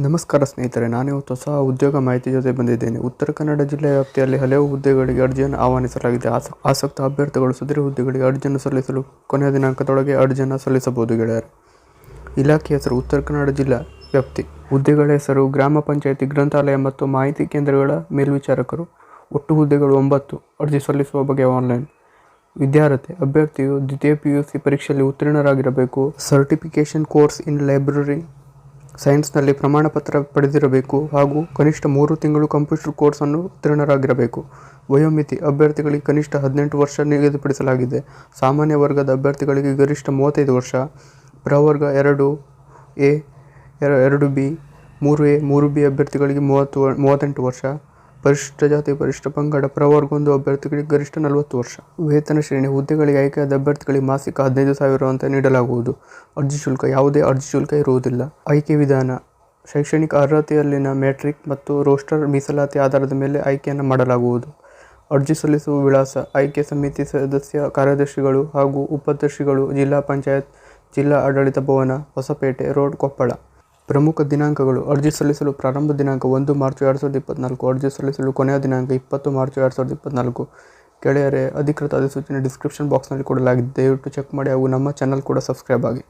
ನಮಸ್ಕಾರ ಸ್ನೇಹಿತರೆ, ನಾನಿವತ್ತು ಹೊಸ ಉದ್ಯೋಗ ಮಾಹಿತಿ ಜೊತೆ ಬಂದಿದ್ದೇನೆ. ಉತ್ತರ ಕನ್ನಡ ಜಿಲ್ಲೆ ವ್ಯಾಪ್ತಿಯಲ್ಲಿ ಹಲವು ಹುದ್ದೆಗಳಿಗೆ ಅರ್ಜಿಯನ್ನು ಆಹ್ವಾನಿಸಲಾಗಿದೆ. ಆಸ- ಆಸಕ್ತ ಅಭ್ಯರ್ಥಿಗಳು ಸದರಿ ಹುದ್ದೆಗಳಿಗೆ ಅರ್ಜಿಯನ್ನು ಸಲ್ಲಿಸಲು ಕೊನೆಯ ದಿನಾಂಕದೊಳಗೆ ಅರ್ಜಿಯನ್ನು ಸಲ್ಲಿಸಬಹುದು ಗೆಳೆಯರು. ಇಲಾಖೆ ಹೆಸರು ಉತ್ತರ ಕನ್ನಡ ಜಿಲ್ಲಾ ವ್ಯಾಪ್ತಿ. ಹುದ್ದೆಗಳ ಹೆಸರು ಗ್ರಾಮ ಪಂಚಾಯಿತಿ, ಗ್ರಂಥಾಲಯ ಮತ್ತು ಮಾಹಿತಿ ಕೇಂದ್ರಗಳ ಮೇಲ್ವಿಚಾರಕರು. ಒಟ್ಟು ಹುದ್ದೆಗಳು ಒಂಬತ್ತು. ಅರ್ಜಿ ಸಲ್ಲಿಸುವ ಬಗ್ಗೆ ಆನ್ಲೈನ್. ವಿದ್ಯಾರ್ಥಿ ಅಭ್ಯರ್ಥಿಯು ದ್ವಿತೀಯ ಪಿ ಯು ಸಿ ಪರೀಕ್ಷೆಯಲ್ಲಿ ಉತ್ತೀರ್ಣರಾಗಿರಬೇಕು. Certification course in library. ಸೈನ್ಸ್ನಲ್ಲಿ ಪ್ರಮಾಣ ಪತ್ರ ಪಡೆದಿರಬೇಕು ಹಾಗೂ ಕನಿಷ್ಠ ಮೂರು ತಿಂಗಳು ಕಂಪ್ಯೂಟರ್ ಕೋರ್ಸನ್ನು ಉತ್ತೀರ್ಣರಾಗಿರಬೇಕು. ವಯೋಮಿತಿ ಅಭ್ಯರ್ಥಿಗಳಿಗೆ ಕನಿಷ್ಠ ಹದಿನೆಂಟು ವರ್ಷ ನಿಗದಿಪಡಿಸಲಾಗಿದೆ. ಸಾಮಾನ್ಯ ವರ್ಗದ ಅಭ್ಯರ್ಥಿಗಳಿಗೆ ಗರಿಷ್ಠ ಮೂವತ್ತೈದು ವರ್ಷ. ಪ್ರವರ್ಗ ಎರಡು ಎ ಎರ- ಎರಡು ಬಿ, ಮೂರು ಎ, ಮೂರು ಬಿ ಅಭ್ಯರ್ಥಿಗಳಿಗೆ ಮೂವತ್ತು, ಮೂವತ್ತೆಂಟು ವರ್ಷ. ಪರಿಶಿಷ್ಟ ಜಾತಿ, ಪರಿಶಿಷ್ಟ ಪಂಗಡ ಪ್ರವರ್ಗೊಂದು ಅಭ್ಯರ್ಥಿಗಳಿಗೆ ಗರಿಷ್ಠ ನಲವತ್ತು ವರ್ಷ. ವೇತನ ಶ್ರೇಣಿ ಹುದ್ದೆಗಳಿಗೆ ಆಯ್ಕೆಯಾದ ಅಭ್ಯರ್ಥಿಗಳಿಗೆ ಮಾಸಿಕ ಹದಿನೈದು ಸಾವಿರ ಅಂತ ನೀಡಲಾಗುವುದು. ಅರ್ಜಿ ಶುಲ್ಕ, ಯಾವುದೇ ಅರ್ಜಿ ಶುಲ್ಕ ಇರುವುದಿಲ್ಲ. ಆಯ್ಕೆ ವಿಧಾನ. ಶೈಕ್ಷಣಿಕ ಅರ್ಹತೆಯಲ್ಲಿನ ಮ್ಯಾಟ್ರಿಕ್ ಮತ್ತು ರೋಸ್ಟರ್ ಮೀಸಲಾತಿ ಆಧಾರದ ಮೇಲೆ ಆಯ್ಕೆಯನ್ನು ಮಾಡಲಾಗುವುದು. ಅರ್ಜಿ ಸಲ್ಲಿಸುವ ವಿಳಾಸ, ಆಯ್ಕೆ ಸಮಿತಿ ಸದಸ್ಯ ಕಾರ್ಯದರ್ಶಿಗಳು ಹಾಗೂ ಉಪಾಧ್ಯಕ್ಷಿಗಳು, ಜಿಲ್ಲಾ ಪಂಚಾಯತ್, ಜಿಲ್ಲಾ ಆಡಳಿತ ಭವನ, ಹೊಸಪೇಟೆ ರೋಡ್ ಕೊಪ್ಪಳ. ಪ್ರಮುಖ ದಿನಾಂಕಗಳು ಅರ್ಜಿ ಸಲ್ಲಿಸಲು ಪ್ರಾರಂಭ ದಿನಾಂಕ ಒಂದು ಮಾರ್ಚ್ ಎರಡು ಸಾವಿರದ ಇಪ್ಪತ್ನಾಲ್ಕು, ಅರ್ಜಿ ಸಲ್ಲಿಸಲು ಕೊನೆಯ ದಿನಾಂಕ ಇಪ್ಪತ್ತು ಮಾರ್ಚ್ ಎರಡು ಸಾವಿರದ ಇಪ್ಪತ್ನಾಲ್ಕು. ಗೆಳೆಯರೆ, ಅಧಿಕೃತ ಅಧಿಸೂಚನೆ ಡಿಸ್ಕ್ರಿಪ್ಷನ್ ಬಾಕ್ಸ್ನಲ್ಲಿ ಕೊಡಲಾಗಿದೆ. ದಯವಿಟ್ಟು ಚೆಕ್ ಮಾಡಿ ಹಾಗೂ ನಮ್ಮ ಚಾನಲ್ ಕೂಡ ಸಬ್ಸ್ಕ್ರೈಬ್ ಆಗಿ.